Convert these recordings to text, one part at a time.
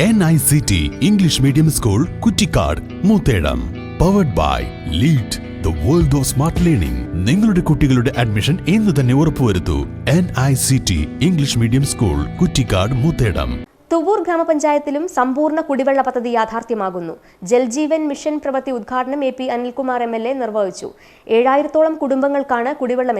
N I C T English medium school Kuttikkad Moothedam powered by lead the world of smart learning നിങ്ങളുടെ കുട്ടികളുടെ admission ഇന്ന് തന്നെ ഉറപ്പുവരുത്തൂ. N I C T English medium school Kuttikkad Moothedam Thuvvur ഗ്രാമപഞ്ചായത്തിലും സമ്പൂർണ കുടിവെള്ള പദ്ധതി യാഥാർത്ഥ്യമാകുന്നു. Jal Jeevan mission പ്രവൃത്തി ഉദ്ഘാടനം A P Anilkumar M L A നിർവഹിച്ചു. ഏഴായിരത്തോളം കുടുംബങ്ങൾക്കാണ് കുടിവെള്ളം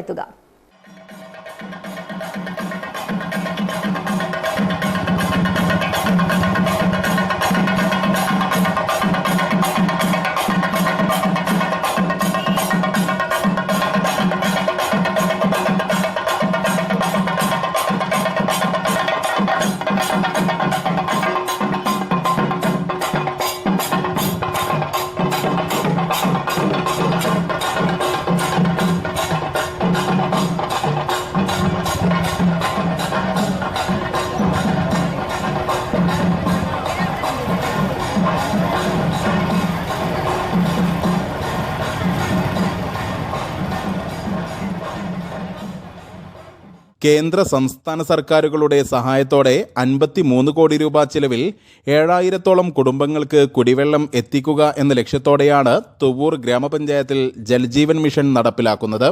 കേന്ദ്ര സംസ്ഥാന സർക്കാരുകളുടെ സഹായത്തോടെ അൻപത്തി മൂന്ന് കോടി രൂപ ചിലവിൽ ഏഴായിരത്തോളം കുടുംബങ്ങൾക്ക് കുടിവെള്ളം എത്തിക്കുക എന്ന ലക്ഷ്യത്തോടെയാണ് തുവൂർ ഗ്രാമപഞ്ചായത്തിൽ ജൽജീവൻ മിഷൻ നടപ്പിലാക്കുന്നത്.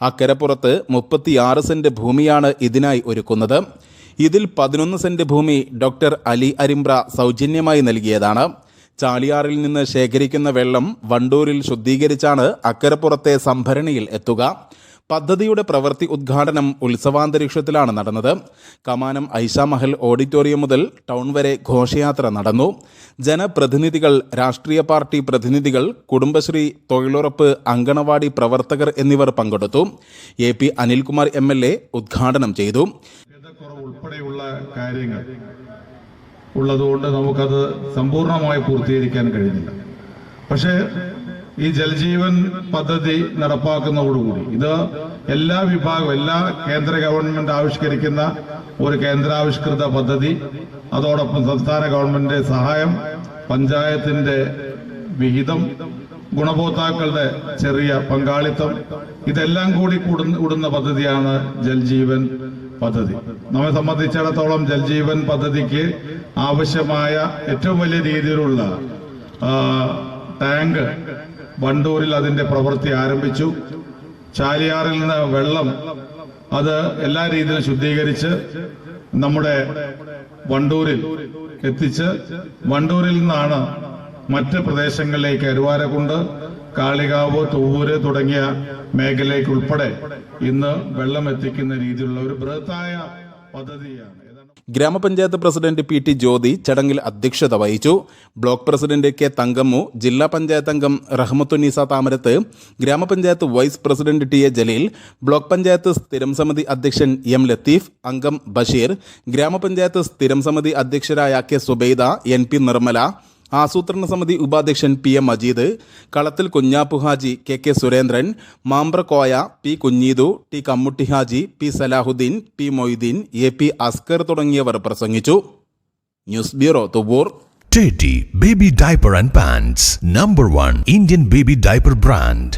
അക്കരപ്പുറത്ത് മുപ്പത്തിയാറ് സെന്റ് ഭൂമിയാണ് ഇതിനായി ഒരുക്കുന്നത്. ഇതിൽ പതിനൊന്ന് സെന്റ് ഭൂമി ഡോക്ടർ അലി അരിമ്പ്ര സൗജന്യമായി നൽകിയതാണ്. ചാലിയാറിൽ നിന്ന് ശേഖരിക്കുന്ന വെള്ളം വണ്ടൂരിൽ ശുദ്ധീകരിച്ചാണ് അക്കരപ്പുറത്തെ സംഭരണിയിൽ എത്തുക. പദ്ധതിയുടെ പ്രവൃത്തി ഉദ്ഘാടനം ഉത്സവാന്തരീക്ഷത്തിലാണ് നടന്നത്. കമാനം ഐഷാമഹൽ ഓഡിറ്റോറിയം മുതൽ ടൗൺ വരെ ഘോഷയാത്ര നടന്നു. ജനപ്രതിനിധികൾ രാഷ്ട്രീയ പാർട്ടി പ്രതിനിധികൾ കുടുംബശ്രീ തൊഴിലുറപ്പ് അങ്കണവാടി പ്രവർത്തകർ എന്നിവർ പങ്കെടുത്തു. A P Anilkumar M L A ഉദ്ഘാടനം ചെയ്തു. ഉൾപ്പെടെയുള്ള കാര്യങ്ങൾ ഉള്ളതുകൊണ്ട് നമുക്കത് സമ്പൂർണമായി പൂർത്തീകരിക്കാൻ കഴിഞ്ഞില്ല. പക്ഷേ ഈ ജലജീവൻ പദ്ധതി നടപ്പാക്കുന്നതോടുകൂടി. ഇത് എല്ലാ വിഭാഗവും എല്ലാ കേന്ദ്ര ഗവൺമെന്റ് ആവിഷ്കരിക്കുന്ന ഒരു കേന്ദ്രാവിഷ്കൃത പദ്ധതി. അതോടൊപ്പം സംസ്ഥാന ഗവൺമെന്റിന്റെ സഹായം പഞ്ചായത്തിന്റെ വിഹിതം ഗുണഭോക്താക്കളുടെ ചെറിയ പങ്കാളിത്തം ഇതെല്ലാം കൂടി കൂടുന്ന പദ്ധതിയാണ് ജൽജീവൻ പദ്ധതി. നമ്മെ സംബന്ധിച്ചിടത്തോളം ജൽജീവൻ പദ്ധതിക്ക് ആവശ്യമായ ഏറ്റവും വലിയ രീതിയിലുള്ള ടാങ്ക് വണ്ടൂരിൽ അതിന്റെ പ്രവൃത്തി ആരംഭിച്ചു. ചാലിയാറിൽ നിന്ന് വെള്ളം അത് എല്ലാ രീതിയിലും ശുദ്ധീകരിച്ച് നമ്മുടെ വണ്ടൂരിൽ എത്തിച്ച് വണ്ടൂരിൽ നിന്നാണ് മറ്റ് പ്രദേശങ്ങളിലേക്ക് അരുവാരക്കുണ്ട് കാളികാവ് തൂവൂര് തുടങ്ങിയ മേഖലയ്ക്കുൾപ്പെടെ ഇന്ന് വെള്ളം എത്തിക്കുന്ന രീതിയിലുള്ള ഒരു ബൃഹത്തായ പദ്ധതിയാണ്. ഗ്രാമപഞ്ചായത്ത് പ്രസിഡന്റ് പി ടി ജ്യോതി ചടങ്ങിൽ അധ്യക്ഷത വഹിച്ചു. ബ്ലോക്ക് പ്രസിഡന്റ് കെ തങ്കമ്മു ജില്ലാ പഞ്ചായത്ത് അംഗം റഹ്മത്തുന്നീസ താമരത്ത് ഗ്രാമപഞ്ചായത്ത് vice president T A Jaleel block panchayat സ്ഥിരം സമിതി അധ്യക്ഷൻ എം ലത്തീഫ് അംഗം ബഷീർ ഗ്രാമപഞ്ചായത്ത് സ്ഥിരം സമിതി അധ്യക്ഷരായ K Subaida N P Nirmala ആസൂത്രണ സമിതി ഉപാധ്യക്ഷൻ P M Majeed Kalathil Kunhappu Haji K K Surendran Mambrakoya P Kunheethu T Kammutty Haji P Salahuddin P Moideen A P Askar തുടങ്ങിയവർ പ്രസംഗിച്ചു. News bureau Thuvvur. Teddy Baby Diaper and Pants Number one Indian baby diaper brand.